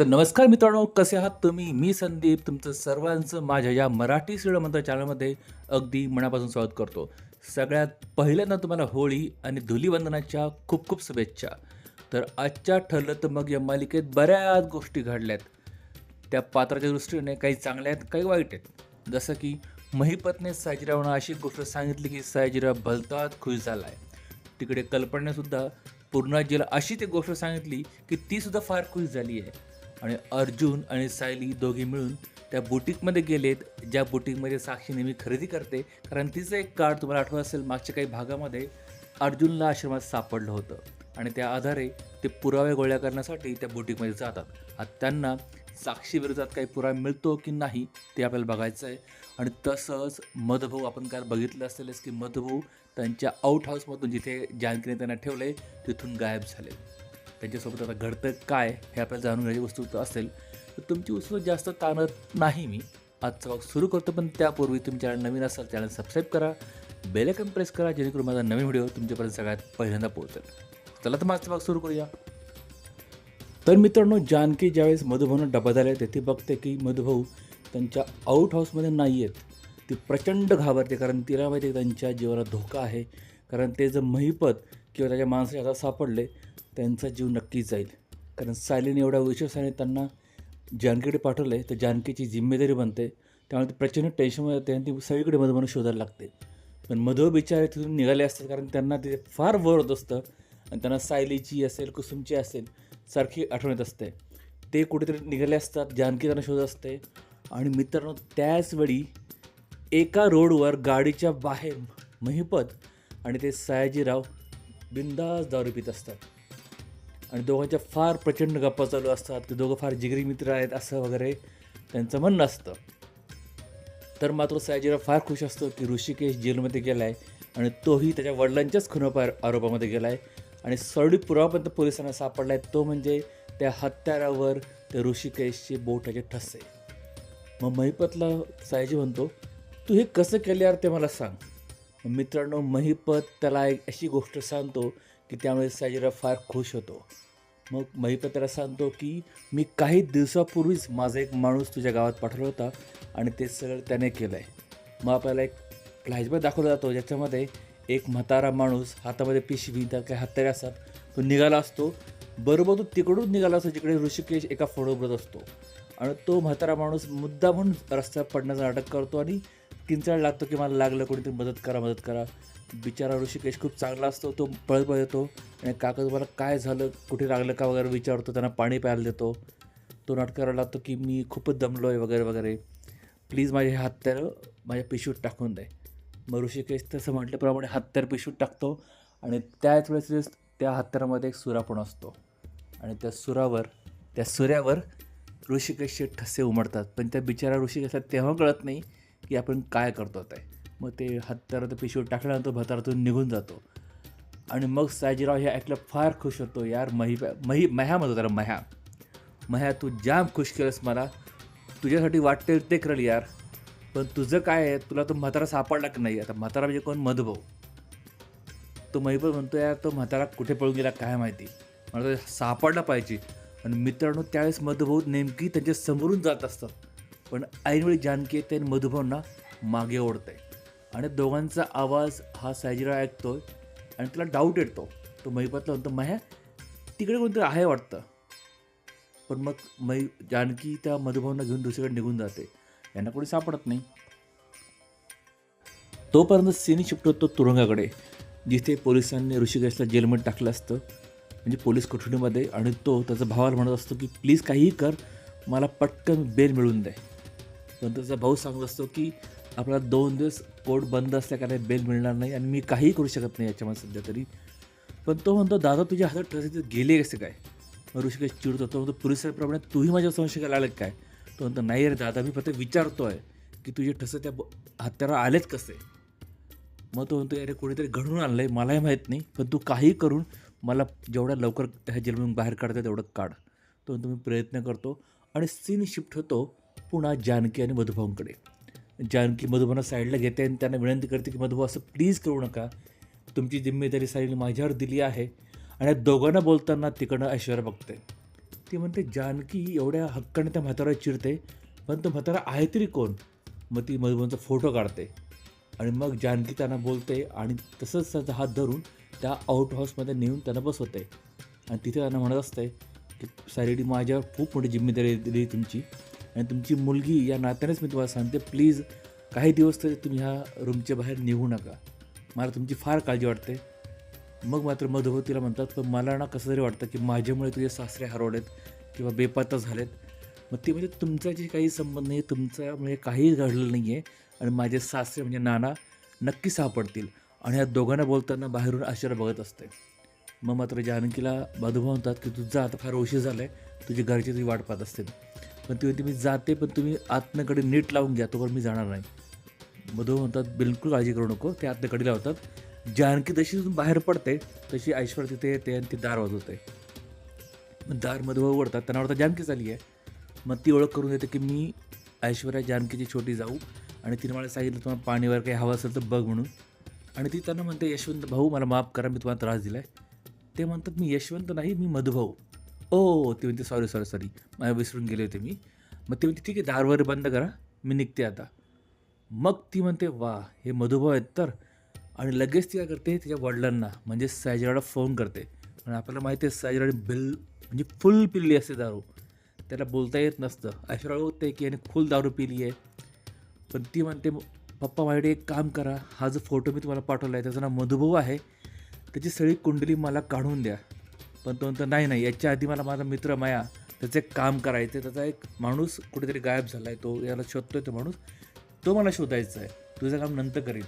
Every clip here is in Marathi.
तर नमस्कार मित्रांनो कसे आहात तुम्ही? मी संदीप तुमचं सर्वांचं माझ्या या मराठी श्रीमंत चॅनलमध्ये अगदी मनापासून स्वागत करतो. सगळ्यात पहिल्यांदा तुम्हाला होळी आणि धुलीवंदनाच्या खूप खूप शुभेच्छा. तर आजच्या ठरलं तर मग या मालिकेत बऱ्याच गोष्टी घडल्यात. त्या पात्राच्या दृष्टीने काही चांगल्या आहेत काही वाईट आहेत. जसं की महिपतने सायजीरावनं अशी गोष्ट सांगितली की सायजीराव भलतात खुश झाला आहे तिकडे कल्पनेसुद्धा पूर्णाजीला अशी ती गोष्ट सांगितली की तीसुद्धा फार खुश झाली आहे. आणि अर्जुन आणि सायली दोघी मिळून त्या बुटीकमध्ये गेलेत. ज्या बुटीकमध्ये साक्षी नेहमी खरेदी करते कारण तिचं एक कार्ड तुम्हाला आठवत असेल मागच्या काही भागामध्ये अर्जुनला आश्रमात सापडलं होतं. आणि त्या आधारे ते पुरावे गोळ्या करण्यासाठी त्या बुटीकमध्ये जातात. आता त्यांना साक्षीविरोधात काही पुरावा मिळतो की नाही ते आपल्याला बघायचं आहे. आणि तसंच मधभाऊ आपण काल बघितलं असेलच की मधभाऊ त्यांच्या आउट हाऊसमधून जिथे जानकीने त्यांना ठेवले तिथून गायब झाले. त्यांच्यासोबत आता घडतं काय हे आपल्याला जाणून घ्यायची वस्तू असेल. तर तुमची उत्सुक जास्त ताणत नाही मी. आजचा भाग सुरू करतो पण त्यापूर्वी तुमच्या चॅनल नवीन असाल चॅनल सबस्क्राईब करा. बेलकन प्रेस करा जेणेकरून माझा नवीन व्हिडिओ तुमच्यापर्यंत सगळ्यात पहिल्यांदा पोहोचेल. चला तर माझा भाग सुरू करूया. तर मित्रांनो जानकी ज्यावेळेस मधुभाऊनं डबा द्यायला तेथे बघते की मधुभाऊ त्यांच्या आऊट हाऊसमध्ये नाही आहेत ती प्रचंड घाबरते कारण तिला माहिती आहे त्यांच्या जीवाला धोका आहे. कारण ते जर महिपत किंवा त्याच्या माणसाच्या हातात सापडले त्यांचा जीव नक्कीच जाईल. कारण सायलीने एवढ्या विश्वासाने त्यांना जानकीकडे पाठवलं आहे तर जानकीची जिम्मेदारी बनते. त्यामुळे ते प्रचंड टेन्शनमध्ये होते आणि ती सगळीकडे मधुभाऊनं शोधायला लागते. पण मधु बिचारे तिथून निघाले असतात कारण त्यांना ते फार वर होत असतं. आणि त्यांना सायलीची असेल कुसुमची असेल सारखी आठवण येत असते. ते कुठेतरी निघाले असतात जानकी त्यांना शोधत असते. आणि मित्रांनो त्याचवेळी एका रोडवर गाडीच्या बाहेर महिपत आणि ते सयाजीराव बिंदास दारू पित असतात. आणि दोघांच्या फार प्रचंड गप्पा चालू असतात. ते दोघं फार जिगरी मित्र आहेत असं वगैरे त्यांचं म्हणणं असतं. तर मात्र सयाजीराव फार खुश असतो की ऋषिकेश जेलमध्ये गेला आहे आणि तोही त्याच्या वडिलांच्याच खुनापा आरोपामध्ये गेला आहे आणि सरडी पुरावापर्यंत पोलिसांना सापडला आहे तो म्हणजे त्या हत्यारावर त्या ऋषिकेशचे बोटाचे ठसे. मग महिपतला सायजी म्हणतो तू हे कसं केलं यार ते मला सांग. मित्रांनो महिपत त्याला एक अशी गोष्ट सांगतो की त्यामुळे सायजीराव फार खुश होतो. मग महिपत त्याला सांगतो की मी काही दिवसापूर्वीच माझा एक माणूस तुझ्या गावात पाठवला होता आणि ते सगळं त्याने केलं आहे मग आपल्याला एक फ्लॅशबॅक दाखवला जातो ज्याच्यामध्ये एक म्हातारा माणूस हातामध्ये पिशवी त्या काही हत्यारे असतात तो निघाला असतो. बरोबर तो तिकडून निघाला असतो जिकडे ऋषिकेश एका फोडोबरत असतो. आणि तो म्हातारा माणूस मुद्दा म्हणून रस्त्यावर पडण्याचं नाटक करतो आणि किंचाळ लागतो की मला लागलं कोणीतरी मदत करा मदत करा. बिचारा ऋषिकेश खूप चांगला असतो तो पळत पळत येतो. आणि काका तुम्हाला काय झालं कुठे लागलं का वगैरे विचारतो त्यांना पाणी प्यायला देतो. तो नाटक करायला लागतो की मी खूपच दमलो आहे वगैरे वगैरे. प्लीज माझे हे माझ्या पिशूत टाकून दे. मग ऋषिकेश तसं म्हटल्याप्रमाणे हत्यार पिशूत टाकतो. आणि त्याच वेळेस त्या हत्यारामध्ये एक सुरा पण असतो. आणि त्या सुरावर त्या सुऱ्यावर ऋषिकेशचे ठसे उमडतात पण त्या बिचारा ऋषिकेशला तेव्हा कळत नाही की आपण काय करतो ते. मग ते हत्यारात त्या पिशवीत टाकल्यानंतर भतारातून निघून जातो. आणि मग सायजीराव हे ऐकलं फार खुश होतो यार मही मही मह्या म्हणतो त्याला मह्या. मह्या तू जाम खुश केलंस मला. तुझ्यासाठी वाटते ते करेल यार. पण तुझं काय आहे? तुला तो म्हातारा सापडला की नाही? आता म्हातारा म्हणजे कोण? मधुभाऊ. तो महिपत म्हणतो यार तो म्हातारा कुठे पळून गेला काय माहिती? मला तो सापडला पाहिजे. आणि मित्रांनो त्यावेळेस मधुभाऊ नेमकी त्यांच्या समोरून जात असतात. पण ऐनवेळी जानकी येते आणि मधुभाऊंना मागे ओढते आणि दोघांचा आवाज हा सायजीराव ऐकतोय आणि त्याला डाऊट येतो. तो महिपातला म्हणतो माह्या तिकडे कोणतरी आहे वाटतं? पण मग मै जानकी त्या मधुभावना घेऊन दुसरीकडे निघून जाते. यांना कोणी सापडत नाही. तोपर्यंत सीन शिफ्ट होतो तुरुंगाकडे जिथे पोलिसांनी ऋषिकेशला जेलमध्ये टाकलं असतं. म्हणजे पोलीस कोठडीमध्ये आणि तो त्याचा भावाला म्हणत असतो की प्लीज काहीही कर मला पटकन बेल मिळून दे. पण त्याचा भाऊ सांगत असतो की आपल्याला दोन दिवस कोर्ट बंद असल्याकारणे बेल मिळणार नाही आणि मी काहीही करू शकत नाही याच्यामध्ये सध्या तरी. पण तो म्हणतो दादा तुझ्या हातात ट्रस्ट गेले कसे काय? मग ऋषिकेश चिडतो. तो म्हणतो पोलिसांप्रमाणे तूही माझ्या संशयाला आलं काय? तो म्हणतो नाही रे दादा मी फक्त विचारतो आहे की तुझे ठसे त्या ब- हत्यारा आलेच कसे? मग तो म्हणतो अरे कोणीतरी घडून आणलं आहे मलाही माहीत नाही पण तू काही करून मला जेवढ्या लवकर ह्या जेलमधून बाहेर काढता तेवढं काढ. तो म्हणतो मी प्रयत्न करतो आणि सीन शिफ्ट होतो पुन्हा जानकी आणि मधुभाऊंकडे जानकी मधुबना साईडला घेते आणि त्यांना विनंती करते की मधुबा असं प्लीज करू नका. तुमची जिम्मेदारी साईडने माझ्यावर दिली आहे. आणि दोघांना बोलताना तिकडनं ऐश्वर्या बघते. ती म्हणते जानकी एवढ्या हक्काने त्या म्हातारा चिरते पण तो म्हातारा आहे तरी कोण? मग ती मधुबनचा फोटो काढते. आणि मग जानकी त्यांना बोलते आणि तसंच त्याचा हात धरून त्या आउट हाऊसमध्ये नेऊन त्यांना बसवते. आणि तिथे त्यांना म्हणत असते की सायडी माझ्यावर खूप मोठी जिम्मेदारी दिली तुमची. आणि तुमची मुलगी या नात्यानेच मी तुम्हाला सांगते प्लीज काही दिवस तरी तुम्ही ह्या रूमच्या बाहेर निघू नका. मला तुमची फार काळजी वाटते. मग मात्र मधुभाऊ तिला म्हणतात पण मला ना कसं तरी वाटतं की माझ्यामुळे तुझे सासरे हरवलेत किंवा बेपत्ता झालेत. मग ते म्हणजे तुमचा जे काही संबंध नाही तुमच्यामुळे काही घडलं नाही आहे आणि माझे सासरे म्हणजे नाना नक्की सापडतील आणि ह्या दोघांना बोलताना बाहेरून आश्चर्य बघत असते. मग मात्र जानकीला मधुभाऊ म्हणतात की तुझा आता फार उशीर झाला आहे तुझी घरची तुझी वाट पाहत असतील. पण ती म्हणते मी जाते पण तुम्ही आतनकडे नीट लावून घ्या तोवर मी जाणार नाही. मधू म्हणतात बिलकुल काळजी करू नको. ते आतनकडे लावतात. जानकी जशी बाहेर पडते तशी ऐश्वर तिथे येते आणि ती दार वाजवते. मग दार मधू ओढतात त्यांना वाटतं जानकी झाली आहे. मग ती ओळख करून देते की मी ऐश्वर्या जानकीची छोटी जाऊ आणि तिने मला सांगितलं तुम्हाला पाणीवर काही हवं असेल तर बघ म्हणून. आणि ती त्यांना म्हणते यशवंत भाऊ मला माफ करा मी तुम्हाला त्रास दिला आहे ते म्हणतात मी यशवंत नाही मी मधुभाऊ. ओ ते म्हणते सॉरी सॉरी सॉरी मला विसरून गेले होते मी. मग ते म्हणते ठीक आहे दार वगैरे बंद करा. मी निघते आता. मग ती म्हणते वा हे मधुभाऊ आहेत तर. आणि लगेच ती काय करते तिच्या वडिलांना म्हणजे सायजराला फोन करते. आणि आपल्याला माहिती आहे सायजराने बिल म्हणजे फुल पिल्ली असते दारू. त्याला बोलता येत नसतं. ऐश्वर्या होते की याने फुल दारू पिली आहे. पण ती म्हणते पप्पा माझ्याकडे एक काम करा. हा जो फोटो मी तुम्हाला पाठवला आहे त्याचं नाव मधुभाऊ आहे. त्याची सगळी कुंडली मला काढून द्या. पण तो म्हणतो नाही नाही याच्या आधी मला माझा मित्र माया त्याचं एक काम करायचं त्याचा एक माणूस कुठेतरी गायब झाला आहे तो याला शोधतोय तो माणूस तो मला शोधायचा आहे तुझं काम नंतर करील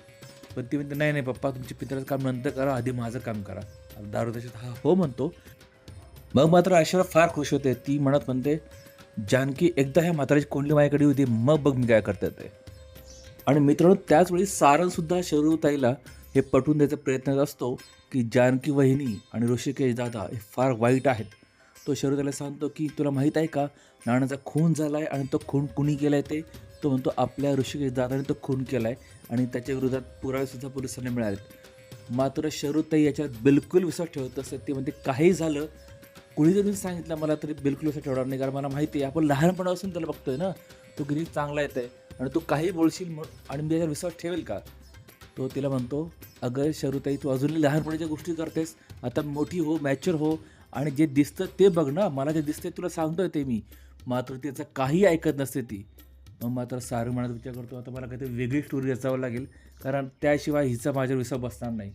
पण ती म्हणते नाही नाही पप्पा तुमच्या पित्राचं काम नंतर करा आधी माझं काम करा. दारू त्याच्यात हा हो म्हणतो. मग मात्र ऐश्वर्या फार खुश होते. ती म्हणत म्हणते जानकी एकदा ह्या म्हाताराची कोंडली माझ्याकडे होती मग बघ मी काय करता ते. आणि मित्रांनो त्याचवेळी सारनसुद्धा शरूताईला हे पटवून द्यायचा प्रयत्न असतो. की जानकी वहिनी आणि ऋषिकेश दादा हे फार वाईट आहेत. तो शरूताईला सांगतो की तुला माहीत आहे का? नाण्याचा खून झाला आहे आणि तो खून कुणी केला आहे ते? तो म्हणतो आपल्या ऋषिकेश दादाने तो खून केला आहे आणि त्याच्या विरोधात पुरावेसुद्धा पोलिसांना मिळाले मात्र शरूताई याच्यात बिलकुल विश्वास ठेवत असते ते म्हणते काही झालं? कुणी जरी सांगितलं मला तरी बिलकुल विश्वास ठेवणार नाही कारण मला माहिती आहे आपण लहानपणापासून त्याला बघतोय ना. तो किती चांगला येत आहे आणि तू काही बोलशील म्हण- आणि मी त्याच्यावर विश्वास ठेवेल का? तो तिला म्हणतो अगं शरुताई तू अजूनही लहानपणाच्या गोष्टी करतेस. आता मोठी हो मॅच्युअर हो. आणि जे दिसतं ते बघ ना. मला जे दिसतंय तुला सांगतोय ते मी. मात्र त्याचं काही ऐकत नसते ती. मग मात्र सारं म्हणत विचार करतो. आता मला काहीतरी वेगळी स्टोरी रचावं लागेल. कारण त्याशिवाय हिचा माझ्यावर विश्वास बसणार नाही.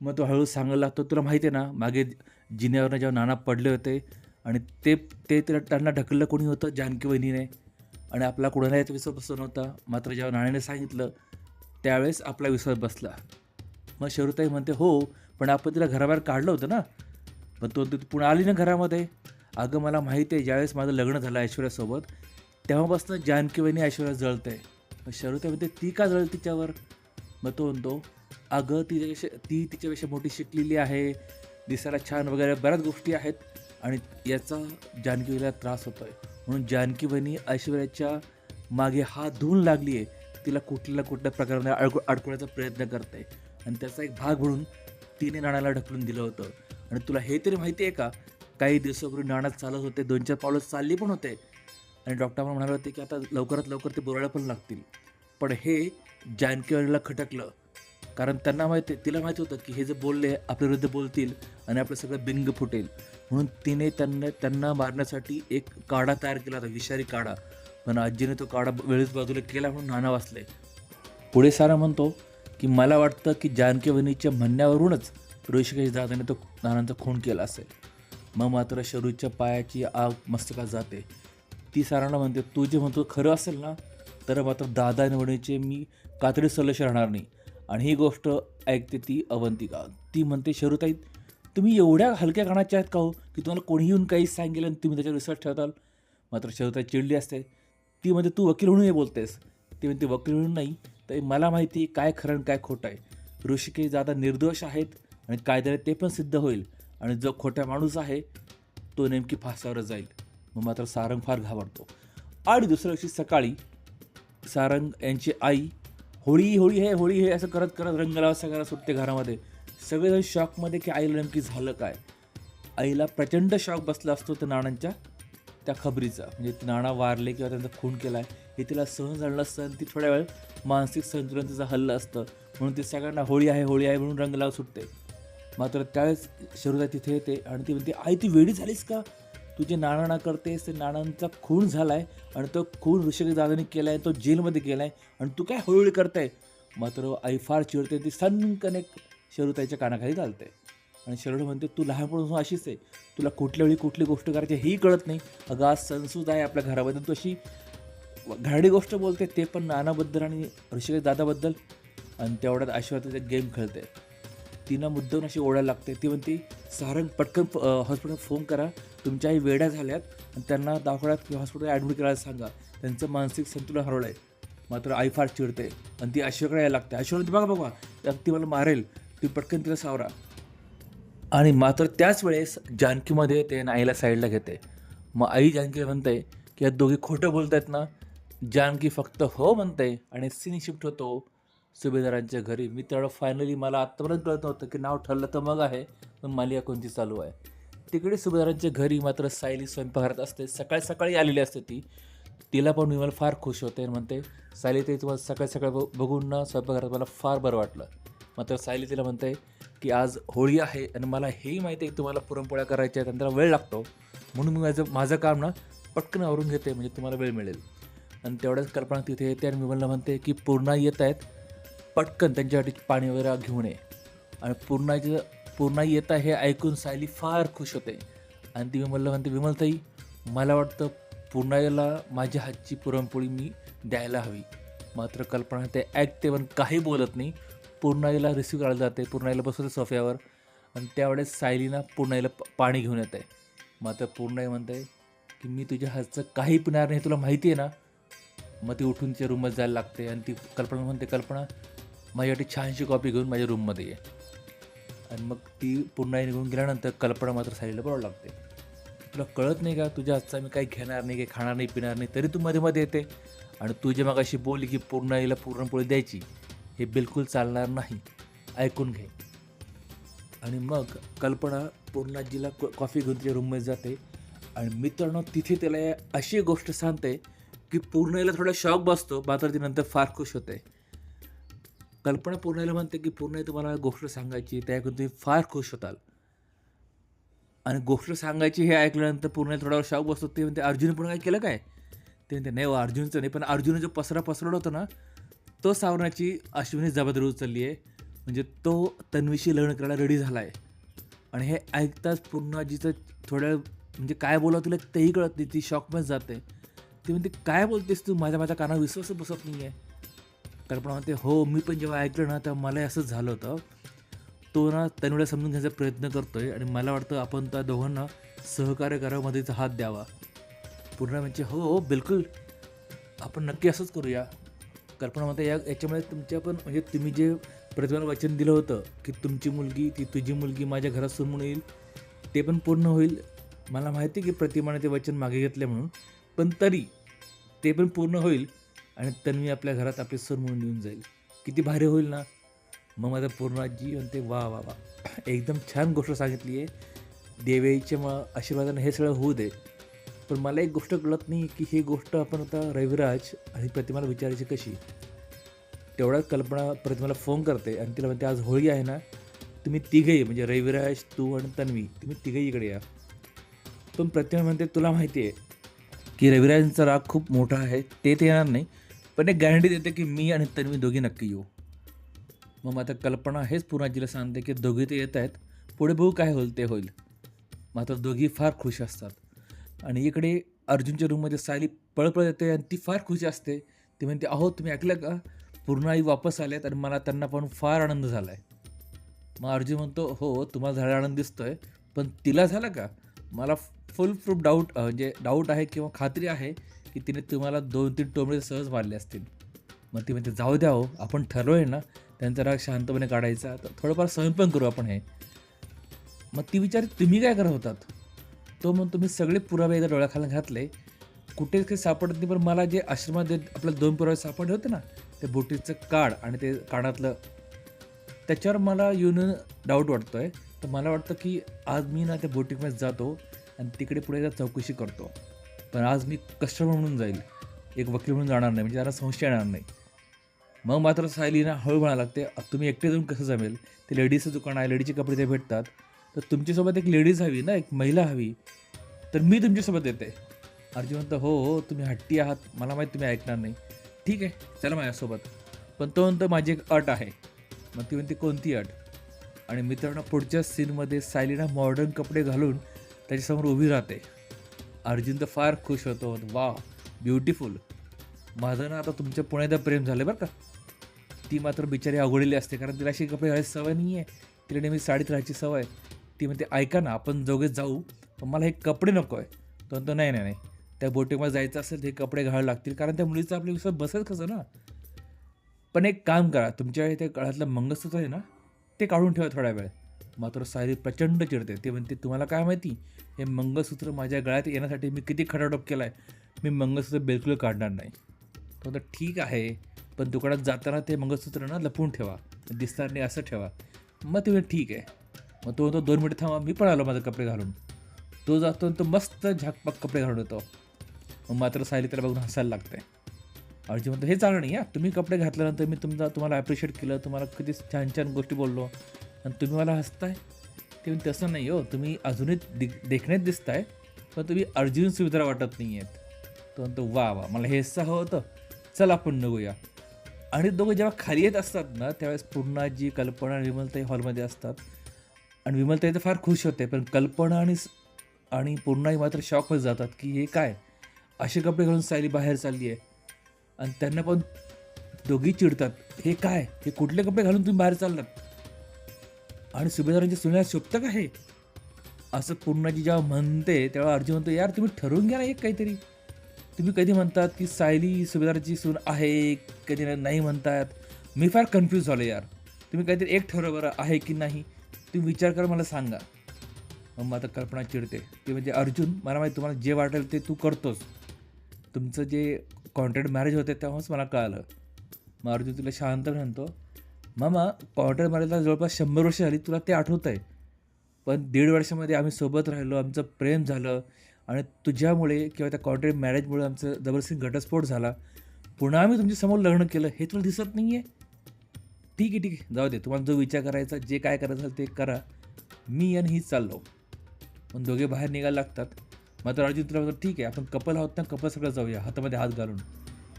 मग तो हळूहळू सांगायला लागतो तुला माहिती आहे ना मागे जिन्यावरनं जेव्हा नाना पडले होते आणि ते ते तिला त्यांना ढकललं कोणी होतं? जानकी वहिनीने. आणि आपला कुणालाही याचा विसर बसला नव्हता. मात्र जेव्हा नाण्याने सांगितलं त्यावेळेस आपला विश्वास बसला. मग शरूताई म्हणते हो पण आपण तिला घराबाहेर काढलं होतं ना. पण तो पुन्हा आली ना घरामध्ये. अगं मला माहिती आहे ज्यावेळेस माझं लग्न झालं ऐश्वर्यासोबत तेव्हापासून जानकी वहिनी ऐश्वर्या जळते मग शरूताई म्हणते ती का जळते तिच्यावर? मग तो म्हणतो अगं तिच्यापेक्षा ती तिच्यापेक्षा मोठी शिकलेली आहे. दिसायला छान वगैरे बऱ्याच गोष्टी आहेत आणि याचा जानकीला त्रास होतो आहे म्हणून जानकी ऐश्वर्याच्या मागे हात धुवून लागली आहे तिला कुठल्या कुठल्या प्रकाराने अडकू अडकवण्याचा प्रयत्न करते आणि त्याचा एक भाग म्हणून तिने नाण्याला ढकलून दिलं होतं. आणि तुला हे तरी माहिती आहे का? काही दिवसापूर्वी नाणं चालत होते दोन चार पावलं चालली पण होते. आणि डॉक्टर पण म्हणाले होते की आता लवकरात लवकर ते बोलायला पण लागतील. पण हे जानकीवाडीला खटकलं. कारण त्यांना माहिती तिला माहिती होतं की हे जे बोलले आपल्या विरुद्ध बोलतील आणि आपलं सगळं बिंग फुटेल. म्हणून तिने त्यांना त्यांना मारण्यासाठी एक काढा तयार केला होता विषारी काढा पण आजीने तो काढा वेळेस बाजूला केला म्हणून नाना वाचले. पुढे सारा म्हणतो की मला वाटतं की जानकीवनीच्या म्हणण्यावरूनच ऋषिकेश दादाने तो नानांचा खून केला असेल. मग मात्र शरूच्या पायाची आग मस्तकात जाते. ती सारांना म्हणते तू जे म्हणतो खरं असेल ना तर मात्र दादा आणि वणीचे मी कातडी सलश राहणार नाही. आणि ही गोष्ट ऐकते ती अवंतिका. ती म्हणते शरूताई तुम्ही एवढ्या हलक्या कानाच्या आहेत का हो? की तुम्हाला कोणीही येऊन काही सांगेल आणि तुम्ही त्याच्यावर विश्वास ठेवताल? मात्र शरूताई चिडली असते. ती म्हणते तू वकील म्हणून हे बोलतेस. ती म्हणते वकील म्हणून नाही तर मला माहिती आहे काय खरं आणि काय खोटं आहे. ऋषिकेश दादा निर्दोष आहेत आणि कायद्याने ते पण सिद्ध होईल आणि जो खोटा माणूस आहे तो नेमकी फासावर जाईल. मग मात्र सारंग फार घाबरतो. आणि दुसऱ्या दिवशी सकाळी सारंग यांची आई होळी होळी हे होळी हे असं करत करत रंगलावा सगळ्याला सुटते घरामध्ये. सगळेजण शॉकमध्ये की आईला नेमकी झालं काय? आईला प्रचंड शॉक बसला असतो त्या नाण्यांच्या त्या खबरीचा म्हणजे नाणा वारले किंवा त्यांचा खून केला आहे हे तिला सहन झालं नसतं आणि ती थोड्या वेळ मानसिक संतुलन तिचं हल्लं असतं. म्हणून ती सगळ्यांना होळी आहे होळी आहे म्हणून रंग लावून सुटते. मात्र त्यावेळेस शरीरात तिथे येते आणि ती म्हणते आई ती वेळी झालीस का? तू जे ना करतेस ते नाणांचा खून झाला आहे आणि तो खून ऋषिक दादाने केला आहे तो जेलमध्ये केला आहे आणि तू काय होळी करताय? मात्र आई फार चिडते ती सनकने शरुताईच्या कानाखाली घालते. आणि शरद म्हणते तू लहानपणापासून अशीच आहे. तुला कुठल्या वेळी कुठली गोष्ट करायची हेही कळत नाही. अगं आज सणसूद आहे आपल्या घराबद्दल तू अशी घाडी गोष्ट बोलते ते पण नानाबद्दल आणि ऋषिकेश दादाबद्दल. आणि तेवढ्यात ऐश्वर्याचा गेम खेळते. तिनं मुद्दाम अशी ओढायला लागते. ती म्हणते सारंग पटकन हॉस्पिटल फोन करा. तुमच्या आई वेड्या झाल्यात. आणि त्यांना दाखवण्यात किंवा हॉस्पिटल ॲडमिट करायला सांगा. त्यांचं मानसिक संतुलन हरवलं आहे मात्र आई फार चिडते. आणि ती ऐश्वर्याकडे यायला लागते. ऐश्वर्या बघा बघा. ती मला मारेल. ती पटकन तिला सावरा. आणि मात्र त्याच वेळेस जानकीमध्ये ते आईला साईडला घेते. मग आई जानकीला म्हणते की या दोघी खोटं बोलत आहेत ना. जानकी फक्त हो म्हणते आणि सीन शिफ्ट होतो. सुभेदारांच्या घरी मी तेवढं फायनली मला आत्तापर्यंत कळत नव्हतं की नाव ठरलं तर मग आहे पण मालिका कोणती चालू आहे. तिकडे सुभेदारांच्या घरी मात्र सायली स्वयंपाकघरात असते. सकाळी सकाळी आलेली असते ती. तिला पण विमल फार खुश होते आणि म्हणते सायली ते तुम्हाला सकाळी सकाळी ब- बघून ना स्वयंपाकघरात मला फार बरं वाटलं. मात्र सायली तिला म्हणते की आज होळी आहे आणि मला हेही माहिती आहे की तुम्हाला पुरणपोळ्या करायच्या आहेत आणि त्याला वेळ लागतो. म्हणून मी माझं माझं काम ना पटकन आवरून घेते म्हणजे तुम्हाला वेळ मिळेल. आणि तेवढ्याच कल्पना तिथे येते आणि विमलला म्हणते की पूर्णा येत आहेत पटकन त्यांच्यासाठी पाणी वगैरे घेऊन ये. आणि पूर्णाचं पूर्णा येत आहे हे ऐकून सायली फार खुश होते. आणि ती विमलला म्हणते विमलताई मला वाटतं पूर्णाईला माझ्या हातची पुरणपोळी मी द्यायला हवी. मात्र कल्पना ते ऐकते पण काही बोलत नाही. पूर्णाईला रिसिव्ह करायला जाते पूर्णाईला बसवते सोफ्यावर. आणि त्यावेळेस सायलीना पूर्णाईला पाणी घेऊन येते. आता पूर्णाई म्हणते की मी तुझ्या हातचं काही पिणार नाही तुला माहिती आहे ना? मग ती उठून तिच्या रूममध्ये जायला लागते आणि ती कल्पना म्हणते कल्पना माझ्यासाठी छानशी कॉपी घेऊन माझ्या रूममध्ये ये. आणि मग ती पुन्हा निघून गेल्यानंतर कल्पना मात्र सायलीला बरोबर लागते. तुला कळत नाही का? तुझ्या हातचा मी काही घेणार नाही काही खाणार नाही पिणार नाही तरी तू मध्ये मध्ये येते. आणि तुझ्या मग अशी बोलली की पूर्ण पुरणपोळी द्यायची हे बिलकुल चालणार नाही. ऐकून घे. आणि मग कल्पना पूर्णाजीला क- कॉफी घेऊन तिच्या रूममध्ये जाते. आणि मित्रांनो तिथे त्याला अशी गोष्ट सांगते की पूर्णला थोडा शॉक बसतो मात्र ती नंतर फार खुश होते. कल्पना पूर्णाला म्हणते की पूर्ण तुम्हाला गोष्ट सांगायची त्या तुम्ही फार खुश होताल. आणि गोष्ट सांगायची हे ऐकल्यानंतर पूर्ण थोडा शॉक बसतो. ते म्हणते अर्जुन पूर्ण काय केलं काय? ते म्हणते नाही हो, अर्जुनचं नाही पण अर्जुन जो पसरा पसरवला होता ना तो सावरण्याची अश्विनी जबाबदारी उचलली आहे. म्हणजे तो तन्वीशी लग्न करायला रेडी झाला आहे आणि हे ऐकताच पूर्णाजीचं थोड्या म्हणजे काय बोलावं तुला तेही कळत नाही. ती शॉकमध्ये जाते. ती म्हणते काय बोलतेस तू? माझ्या माझ्या कानावर विश्वासच बसत नाही आहे कल्पना म्हणते हो मी पण जेव्हा ऐकलं ना तेव्हा मला असंच झालं होतं. तो ना तन्वीला समजून घ्यायचा प्रयत्न करतो आहे आणि मला वाटतं आपण त्या दोघांना सहकार्य करावं हात द्यावा. पूर्ण म्हणजे हो हो बिलकुल. आपण नक्की असंच करूया. कल्पना म्हणते या याच्यामुळे तुमच्या पण म्हणजे तुम्ही जे प्रतिभाला वचन दिलं होतं की तुमची मुलगी ती तुझी मुलगी माझ्या घरात समोर येईल ते पण पूर्ण होईल. मला माहिती की प्रतिमाने ते वचन मागे घेतले म्हणून पण तरी ते पण पूर्ण होईल आणि तन्वी आपल्या घरात आपली सर म्हणून येऊन जाईल. किती भारी होईल ना? मग माझा पूर्ण आजी म्हणते वा वा वा. एकदम छान गोष्ट सांगितली आहे देवीच्या मग आशीर्वादाने हे सगळं होऊ दे. पण मला एक गोष्ट कळत नाही की ही गोष्ट आपण आता रविराज आणि प्रतिमाला विचारायची कशी? तेवढ्याच कल्पना प्रतिमाला फोन करते आणि तिला म्हणते आज होळी आहे ना तुम्ही तिघही म्हणजे रविराज तू आणि तन्वी तुम्ही तिघही इकडे या. पण प्रतिमा म्हणते तुला माहिती आहे की रविराजांचा राग खूप मोठा आहे ते ते येणार नाही पण एक गॅरंटी देते की मी आणि तन्वी दोघी नक्की येऊ. मग आता कल्पना हेच पुराजीला सांगते की दोघी ते येत आहेत पुढे बघू काय होईल ते होईल. मात्र दोघी फार खुश असतात. आणि इकडे अर्जुनच्या रूममध्ये सायली पळपळ येते आणि ती फार खुशी असते. ती म्हणते अहो तुम्ही ऐकलं का? पूर्ण आई वापस आल्यात आणि मला त्यांना पण फार आनंद झाला आहे मग अर्जुन म्हणतो हो तुम्हाला झाला आनंद दिसतो आहे पण तिला झाला का? मला फुल प्रूफ डाऊट म्हणजे डाऊट आहे किंवा खात्री आहे की तिने तुम्हाला दोन तीन टोमडे सहज मारले असतील. मग ती म्हणते जाऊ द्या हो आपण ठरवलं आहे ना त्यांचा राग शांतपणे काढायचा तर थोडंफार सहन पण करू आपण हे. मग ती विचार तुम्ही काय करत होतात? तो मग तुम्ही सगळे पुरावे एकदा डोळ्याखाली घातले. कुठेच काही सापडत नाही पण मला जे आश्रमात जे आपल्याला दोन पुरावे सापडले होते ना ते बोटीचं काढ आणि ते कानातलं त्याच्यावर मला येऊन डाऊट वाटतो आहे तर मला वाटतं की आज मी ना त्या बोटिंगमध्ये जातो आणि तिकडे पुढे एकदा चौकशी करतो. पण आज मी कस्टमर म्हणून जाईल. एक वकील म्हणून जाणार नाही म्हणजे त्याला संशय येणार नाही. मग मात्र सायलीना हळू म्हणायला लागते तुम्ही एकटे जाऊन कसं जमेल? ते लेडीजचं दुकान आहे लेडीजचे कपडे ते भेटतात. तर तुमच्यासोबत एक लेडीज हवी ना एक महिला हवी. तर मी तुमच्यासोबत येते. अर्जुन म्हणतो हो हो तुम्ही हट्टी आहात. मला माहीत तुम्ही ऐकणार नाही. ठीक आहे चला माझ्यासोबत. पण तो म्हणतो माझी एक अट आहे. मग ती म्हणते कोणती अट? आणि मित्रांनो पुढच्या सीनमध्ये सायलीना मॉडर्न कपडे घालून त्याच्यासमोर उभी राहते. अर्जुन तर फार खुश होतो. वा ब्युटिफुल माझं ना आता तुमच्या पुण्यात प्रेम झालं बरं का. ती मात्र बिचारी अवघडलेली असते कारण तिला अशी कपडे घालायची सवय नाही आहे तिला नेहमी साडीत राहायची सवय. ती म्हणते ऐका ना आपण दोघे जाऊ पण मला हे कपडे नको आहे तो म्हणतो नाही नाही नाही. त्या बोटीमध्ये जायचं असेल ते कपडे घालावे लागतील कारण त्या मुलीचं आपल्या विश्वास बसेल कसं ना? पण एक काम करा तुमच्या त्या गळ्यातलं मंगळसूत्र आहे ना ते काढून ठेवा थोडा वेळ. मात्र सायली प्रचंड चिडते. ते म्हणते तुम्हाला काय माहिती? हे मंगळसूत्र माझ्या गळ्यात येण्यासाठी मी किती खटाटोप केला आहे मी मंगळसूत्र बिलकुल काढणार नाही. तो म्हणतो ठीक आहे पण दुकानात जाताना ते मंगळसूत्र ना लपवून ठेवा. दिसणार नाही असं ठेवा. मग ते ठीक आहे. मग तो म्हणतो दोन मिनिटं थांबा मी पण आलो माझे कपडे घालून. तो जातो तो मस्त झाकपाक कपडे घालून येतो. मग मात्र सायली त्याला बघून हसायला लागते. अर्जुन म्हणतो हे चांगलं नाही या तुम्ही कपडे घातल्यानंतर मी तुमचा तुम्हाला ॲप्रिशिएट केलं तुम्हाला किती छान छान गोष्टी बोललो. आणि तुम्ही मला हसताय? ते म्हणते, तसं नाही हो तुम्ही अजूनही दि देखण्यात दिसताय पण तुम्ही अर्जुन सुविधा वाटत नाही आहेत तो म्हणतो वा वा मला हे असं हवं होतं. चल आपण निघूया. आणि दोघं जेव्हा खाली येत असतात ना त्यावेळेस पूर्णाजी कल्पना आणि विमलताई हॉलमध्ये असतात. आणि विमलताई तर फार खुश होते पण कल्पना आणि आणि पूर्णाही मात्र शॉकच जातात की हे काय? असे कपडे घालून सायली बाहेर चालली आहे आणि त्यांना पण दोघी चिडतात हे काय? हे कुठले कपडे घालून तुम्ही बाहेर चाललात? आणि सुभेदारांच्या सुनेला शोभतं का हे? असं पूर्णाजी जेव्हा म्हणते तेव्हा अर्जुन म्हणतो यार तुम्ही ठरवून घ्या ना एक काहीतरी. तुम्ही कधी म्हणतात की सायली सुभेदाराची सून आहे कधी नाही म्हणतात? मी फार कन्फ्यूज झालो यार. तुम्ही काहीतरी एक ठरव बरं आहे की नाही? तुम्ही विचार करा मला सांगा. मग आता कल्पना चिडते. ते म्हणजे अर्जुन मला माहिती तुम्हाला जे वाटेल ते तू करतोस. तुमचं जे कॉन्ट्रॅक्ट मॅरेज होते तेव्हाच मला कळालं. मग अर्जुन तुला शांत म्हणतो मामा कॉन्ट्रॅक्ट मॅरेजला जवळपास शंभर वर्ष झाली तुला ते आठवत आहे पण दीड वर्षामध्ये आम्ही सोबत राहिलो आमचं प्रेम झालं आणि तुझ्यामुळे किंवा त्या कॉन्ट्रॅक्ट मॅरेजमुळे आमचं जबरदस्ती घटस्फोट झाला. पुन्हा आम्ही तुमच्यासमोर लग्न केलं हे तुला दिसत नाही आहे ठीक आहे ठीक आहे. जाऊ दे तुम्हाला जो विचार करायचा जे काय करायचं असेल ते करा. मी आणि हीच चाललो. पण दोघे बाहेर निघायला लागतात. मात्र अर्जुन तुला म्हणतो ठीक आहे आपण कपल आहोत ना कपल सगळं जाऊया हातामध्ये हात घालून.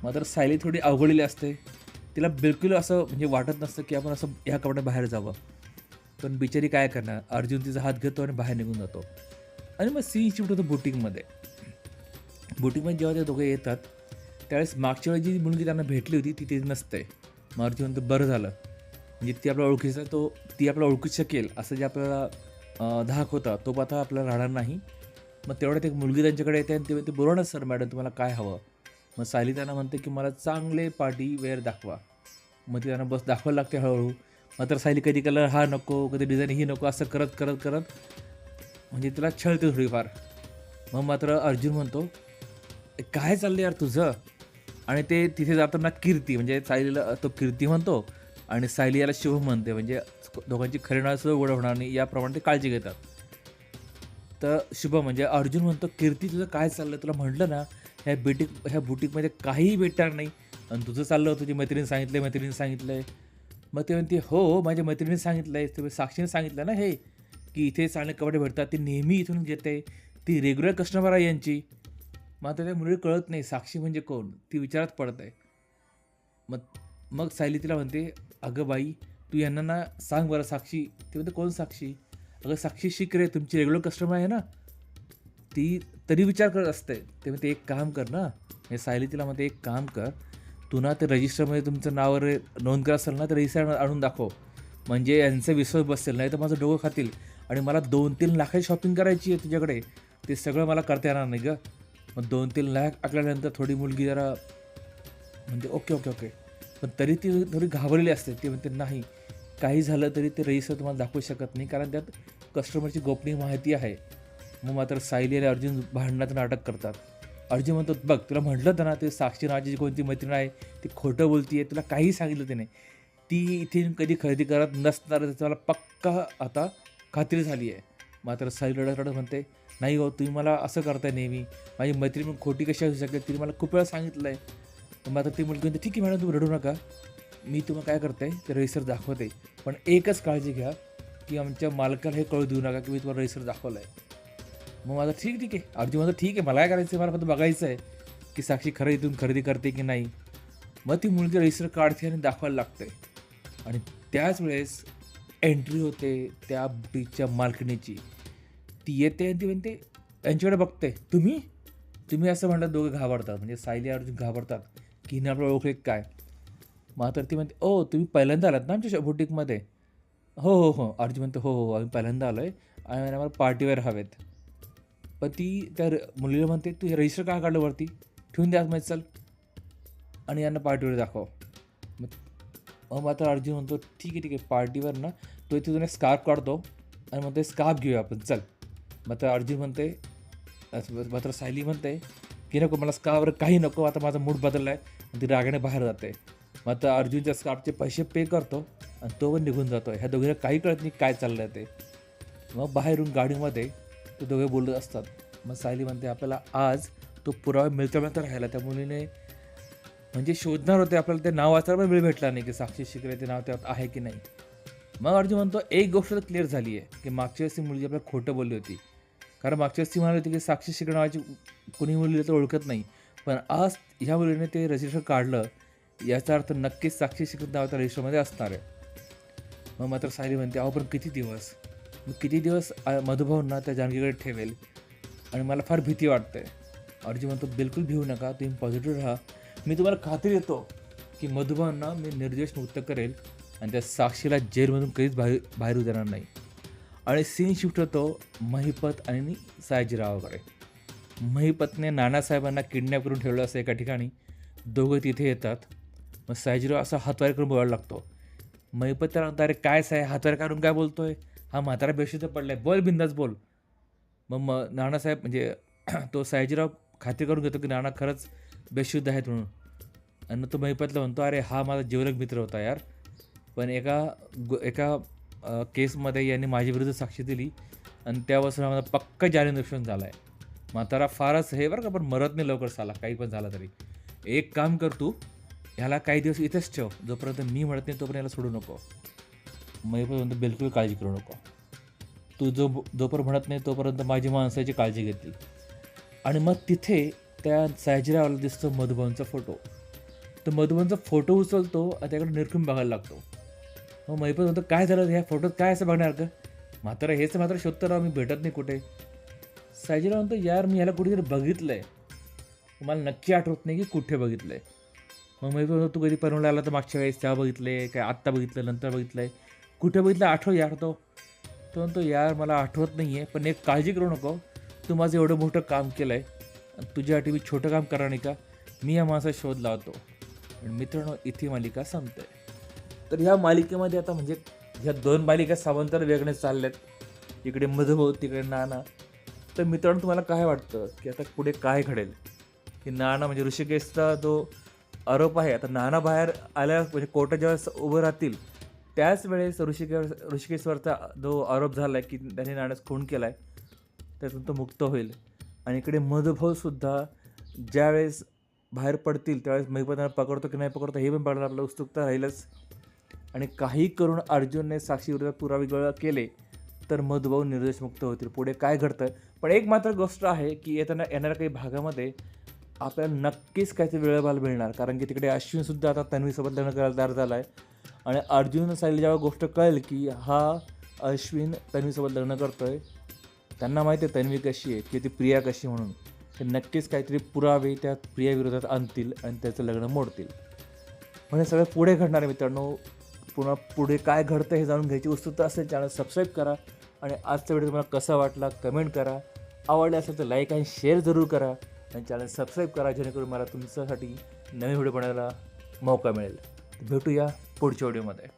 मात्र सायली थोडी अवघडलेली असते. तिला बिलकुल असं म्हणजे वाटत नसतं की आपण असं ह्या कपड्यात बाहेर जावं. पण बिचारी काय करणार? अर्जुन तिचा हात घेतो आणि बाहेर निघून जातो. आणि मग सीन शिफ्ट होतो बुटिंगमध्ये बुटिंगमध्ये जेव्हा ते दोघे येतात त्यावेळेस मागच्या वेळी जी मुलगी त्यांना भेटली होती ती ते नसते. मग अर्जुन तर बरं झालं. म्हणजे ती आपल्या ओळखीचा तो ती आपल्या ओळखू शकेल असं जे आपल्याला धाक होता तो आता आपल्याला राहणार नाही. मग तेवढ्यात एक मुलगी त्यांच्याकडे येते आणि ते म्हणते बोला सर मॅडम तुम्हाला काय हवं? मग सायली त्यांना म्हणते की मला चांगले पार्टी वेअर दाखवा. मग ती त्यांना बस दाखवायला लागते हळूहळू. मात्र सायली कधी कलर हा नको कधी डिझाईन ही नको असं करत करत करत. म्हणजे तिला छळते थोडीफार. मग मात्र अर्जुन म्हणतो काय चाललं यार तुझं? आणि ते तिथे जाताना कीर्ती म्हणजे सायलीला तो कीर्ती म्हणतो आणि सायली याला शुभ म्हणते म्हणजे दोघांची खरे नाळ सुद्धा ओढ होणार नाही याप्रमाणे ते काळजी घेतात. तर शुभ म्हणजे अर्जुन म्हणतो कीर्ती तुझं काय चाललं तुला म्हटलं ना ह्या बेटिक ह्या बुटीकमध्ये काहीही भेटणार नाही. आणि तुझं चाललं तुझी मैत्रिणी सांगितलं मैत्रिणी सांगितलं मग ते म्हणते हो माझ्या मैत्रिणीने सांगितलं आहे तुम्ही साक्षीने सांगितलं ना हे की इथे चांगले कपडे भेटतात ती नेहमी इथून घेते ती रेग्युलर कस्टमर आहे यांची. मग त्या मुली कळत नाही साक्षी म्हणजे कोण? ती विचारात पडत आहे. मग मग सायली तिला म्हणते अगं बाई तू यांना ना सांग बरं साक्षी. ती म्हणते कोण साक्षी? अगं साक्षी शिक रे तुमची रेग्युलर कस्टमर आहे ना. ती तरी विचार करत असते. ते म्हणते एक काम कर ना. हे सायली तिला म्हणते एक काम कर. तू ना ते रजिस्टरमध्ये तुमचं नाव रे नोंद करत असेल ना तर रजिस्टर आणून दाखव. म्हणजे यांचा विश्वास बसेल नाही तर माझं डोकं खातील. आणि मला दोन तीन लाखाची शॉपिंग करायची आहे तुझ्याकडे. ते सगळं मला करता येणार नाही गं. मग दोन तीन लाख आकल्यानंतर थोडी मुलगी जरा म्हणजे ओके ओके ओके. पण तरी ती थोडी घाबरलेली असते. ती म्हणते नाही काही झालं तरी ते रजिस्टर तुम्हाला दाखवू शकत नाही कारण त्यात कस्टमरची गोपनीय माहिती आहे. मग मात्र सायली आणि अर्जुन भांडणात नाटक करतात. अर्जुन म्हणतो बघ तुला म्हटलं होतं ना ते साक्षी नावाची जी कोणती मैत्रीण आहे ती खोटं बोलती आहे तुला काही सांगितलं तिने. ती इथे कधी खरेदी करत नसणार त्याचं मला पक्का आता खात्री झाली आहे मात्र साई रडत रडत म्हणते नाही हो तुम्ही मला असं करताय नेहमी. माझी मैत्रीण खोटी कशी असू शकेल तिने मला खूप वेळा सांगितलं आहे मग आता ती मुलगी म्हणते ठीक आहे मॅडम तुम्ही रडू नका. मी तुम्हाला काय करते ते रजिस्टर दाखवते. पण एकच काळजी घ्या की आमच्या मालकाला हे कळू देऊ नका की मी तुम्हाला रजिस्टर दाखवलं आहे मग माझं ठीक ठीक आहे. अर्जुन माझं ठीक आहे मला काय करायचं आहे मला फक्त बघायचं आहे की साक्षी खरं इथून खरेदी करते की नाही. मग ती मुलगी रजिस्टर काढते आणि दाखवायला लागते. आणि त्याच वेळेस एंट्री होते त्या बुटीकच्या मालकिणीची. ती येते आणि ती म्हणते यांच्याकडे बघते. तुम्ही? तुम्ही असं म्हणलं दोघं घाबरतात. म्हणजे सायली अर्जुन घाबरतात. की हिने आपल्याला ओळखले काय? मग तर ती म्हणते ओ तुम्ही पहिल्यांदा आलात ना आमच्या बुटीकमध्ये हो हो हो. अर्जुन म्हणते हो, हो हो आम्ही पहिल्यांदा आलो आहे आणि आम्हाला पार्टीवेअर हवेत. पण ती त्या र- मुलीला म्हणते तू हे रजिस्टर का काढलं वरती? ठेवून द्या माहीत चल. आणि यांना पार्टीवेअर दाखव. मग मग मात्र अर्जुन म्हणतो ठीक आहे ठीक आहे पार्टीवर ना तो इथे एक स्कार्फ काढतो. आणि म्हणते स्कार्फ घेऊया आपण चल. मात्र अर्जुन म्हणते असं- मात्र सायली म्हणते की नको मला स्कावर काही नको आता माझा मूड बदलला आहे ती रागाने बाहेर जाते. आता अर्जुनच्या स्कार्फचे पैसे पे करतो आणि तो पण निघून जातो. ह्या दोघींना काही कळत नाही काय चाललं आहे ते. मग बाहेरून गाडीमध्ये ते दोघे बोलत असतात. मग सायली म्हणते आपल्याला आज तो पुरावा मिळता मिळता राहिला त्या मुलीने म्हणजे शोधणार होते आपल्याला ते नाव वाचायला पण वेळ भेटला नाही की साक्षी शिकले ते नाव त्यात आहे की नाही. मग अर्जुन म्हणतो एक गोष्ट तर क्लिअर झाली आहे की मागच्या वेळेस ती मुलगी आपल्याला खोटं बोलली होती. कारण मागच्या वेळेस ती म्हणाली होती की साक्षी शिकण नावाची कोणी मुलीला तर ओळखत नाही. पण आज ह्या मुलीने ते रजिस्टर काढलं याचा अर्थ नक्कीच साक्षी शिकत नावाच्या रजिस्टरमध्ये असणार आहे. मग मात्र सायली म्हणते अहो पण किती दिवस? मी किती दिवस मधुभावना मधुभाऊंना त्या जानकीकडे ठेवेल? आणि मला फार भीती वाटते. अर्जुन म्हणतो बिलकुल भिवू नका तुम्ही पॉझिटिव्ह राहा. मी तुम्हाला खात्री देतो की मधुभाऊंना मी निर्देश मुक्त करेल आणि त्या साक्षीला जेलमधून कधीच बाहेर बाहेर उतरणार देणार नाही. आणि सीन शिफ्ट होतो महिपत आणि सायजीरावाकडे महिपतने नानासाहेबांना किडनॅप करून ठेवलं असं एका ठिकाणी. दोघं तिथे येतात. मग सायजीराव असा हातवार करून बोलायला लागतो. महिपत त्याला म्हणतो अरे काय साय हातवार काढून काय बोलतोय? हा म्हातारा बेशुद्ध पडलाय. बोल बिंदास बोल. मग मग नानासाहेब म्हणजे तो सायजीराव खात्री करून घेतो की नाना खरंच बेशुद्ध आहेत म्हणून. आणि तो महिपतला म्हणतो अरे हा माझा जीवलग मित्र होता यार. पण एका गो एका केसमध्ये यांनी माझ्या विरुद्ध साक्षी दिली आणि त्यापासून आम्हाला पक्क पक्का नुकसान झाला आहे म्हातारा फारच हे बरं का पण मरत नाही लवकर साला काही पण झाला तरी. एक काम कर तू ह्याला काही दिवस इथेच ठेव जोपर्यंत मी म्हणत नाही तोपर्यंत याला सोडू नको. महिपत बिलकुल काळजी करू नको. तू जो जोपर्यंत म्हणत नाही तोपर्यंत माझी माणसाची काळजी घेतली. आणि मग तिथे त्या सायजीरावाला दिसतो मधुबनचा फोटो. तर मधुबनचा फोटो उचलतो आणि त्याकडे निरखून बघायला लागतो. मग मैपत म्हणतो काय झालं? ह्या फोटोत काय असं बघणार का मात्र हेच मात्र शोधतो राव मी भेटत नाही कुठे. सायजीराव म्हणतो यार मी ह्याला कुठेतरी बघितलं आहे मला नक्की आठवत नाही की कुठे बघितलं आहे मग मैपत म्हणतो तू कधी परवडला आला तर मागच्या वेळेस तेव्हा आहे काय आत्ता बघितलं नंतर बघितलं आहे कुठे बघितलं आठव यार तो. तो म्हणतो यार मला आठवत नाही आहे पण एक काळजी करू नको. तू माझं एवढं मोठं काम केलं आहे तुझ्यासाठी मी छोटं काम करा नाही का? मी या माणसा शोध लावतो. आणि मित्रांनो इथे मालिका संपते. तर ह्या मालिकेमध्ये आता म्हणजे ह्या दोन मालिका समांतर वेगळे चालल्यात. इकडे मधुभाऊ तिकडे नाना. तर मित्रांनो तुम्हाला काय वाटतं की आता पुढे काय घडेल? की नाना म्हणजे ऋषिकेशचा जो आरोप आहे आता नाना बाहेर आल्या म्हणजे कोर्टात जेव्हा उभं राहतील त्याच वेळेस ऋषिकेश ऋषिकेशवरचा जो आरोप झाला आहे की त्याने नाण्यास खून केला आहे त्यातून तो मुक्त होईल. आणि इकडे मधुभाऊसुद्धा ज्यावेळेस बाहेर पडतील त्यावेळेस महिपताना पकडतो की नाही पकडतो हे पण बघायला आपलं उत्सुकता राहीलच. आणि काही करून अर्जुनने साक्षीविरुद्ध पुरावे गोळा केले तर मधुभाऊ निर्देशमुक्त होतील. पुढे काय घडतं पण एक मात्र गोष्ट आहे की येताना येणाऱ्या काही भागामध्ये आपल्याला नक्कीच काहीतरी वेळेबाल मिळणार. कारण की तिकडे अश्विनसुद्धा आता तन्वीसोबत लग्न करायला तयार झाला आहे आणि अर्जुन सायली जेव्हा गोष्ट कळेल की हा अश्विन तन्वीसोबत लग्न करतो आहे त्यांना माहिती आहे तन्वी कशी आहे की ती प्रिया कशी म्हणून. ते नक्कीच काहीतरी पुरावे त्या प्रियाविरोधात आणतील आणि त्याचं लग्न मोडतील. म्हणजे सगळं पुढे घडणार मित्रांनो. पुन्हा पुढे काय घडतं हे जाणून घ्यायची उत्सुकता असेल चॅनल सबस्क्राईब करा. आणि आजचा व्हिडिओ तुम्हाला कसा वाटला कमेंट करा. आवडला असेल तर लाईक आणि शेअर जरूर करा. आणि चॅनल सबस्क्राईब करा जेणेकरून मला तुमच्यासाठी नवीन व्हिडिओ बनवायला मौका मिळेल. भेटूया पुढच्या व्हिडिओमध्ये